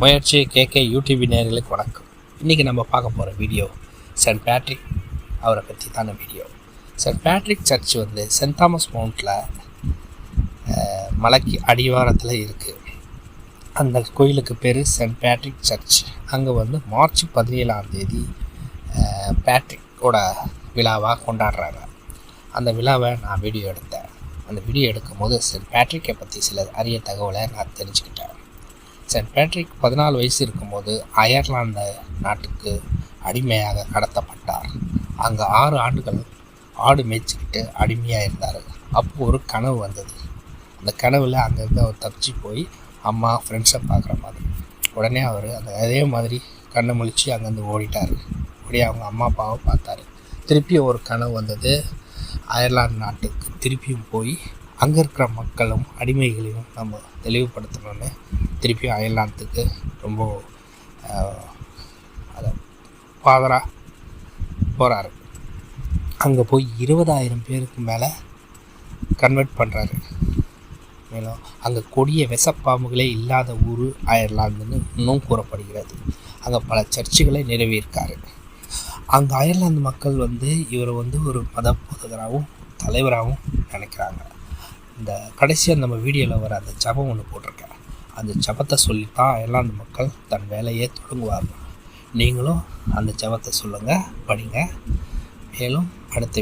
முயற்சி கேட்க யூடியூப் நேர்களுக்கு வணக்கம். இன்றைக்கி நம்ம பார்க்க போகிற வீடியோ சென்ட் பேட்ரிக் அவரை பற்றி தான வீடியோ. சென்ட் பேட்ரிக் சர்ச் வந்து சென்ட் தாமஸ் மவுண்டில் மலைக்கு அடிவாரத்தில் இருக்குது அந்த கோயிலுக்கு பேர் சென்ட் பேட்ரிக் சர்ச். அங்கே வந்து மார்ச் பதினேழாம் தேதி பேட்ரிக்கோட விழாவாக கொண்டாடுறாங்க. அந்த விழாவை நான் வீடியோ எடுத்தேன். அந்த வீடியோ எடுக்கும்போது சென்ட் பேட்ரிக்கை பற்றி சில அரிய தகவலை நான் தெரிஞ்சுக்கிட்டேன். சென்ட் பேட்ரிக் பதினாலு வயசு இருக்கும்போது அயர்லாந்து நாட்டுக்கு அடிமையாக கடத்தப்பட்டார். அங்கே ஆறு ஆண்டுகள் ஆடு மேய்ச்சிக்கிட்டு அடிமையாக இருந்தார் அப்போ ஒரு கனவு வந்தது. அந்த கனவில் அங்கேருந்து அவர் தப்பிச்சு போய் அம்மா ஃப்ரெண்ட்ஸை பார்க்குற மாதிரி. உடனே அவர் அந்த அதே மாதிரி கண்ணை முழிச்சு அங்கேருந்து ஓடிட்டார். ஓடி அவங்க அம்மா அப்பாவை பார்த்தாரு. திருப்பி ஒரு கனவு வந்தது. அயர்லாந்து நாட்டுக்கு திருப்பியும் போய் அங்கே இருக்கிற மக்களும் அடிமைகளையும் நம்ம தெளிவுபடுத்தணும்னு திருப்பி அயர்லாந்துக்கு ரொம்ப அதை ஃபாதராக போகிறாரு அங்கே போய் இருபதாயிரம் பேருக்கு மேலே கன்வெர்ட் பண்ணுறாரு மேலும் அங்கே கொடிய விஷப்பாம்புகளே இல்லாத ஊர் அயர்லாந்துன்னு இன்னும் கூறப்படுகிறது. அங்கே பல சர்ச்சுகளை நிறுவியிருக்காரு அங்கே அயர்லாந்து மக்கள் வந்து இவரை வந்து ஒரு மத போதகராகவும் தலைவராகவும் நினைக்கிறாங்க. இந்த கடைசியாக நம்ம வீடியோவில் வர அந்த ஜபம் ஒன்று போட்டிருக்கேன் அந்த ஜபத்தை சொல்லித்தான் அயர்லாந்து மக்கள் தன் வேலையை தொடங்குவார்கள். நீங்களும் அந்த ஜபத்தை சொல்லுங்கள் படிங்க. மேலும் அடுத்த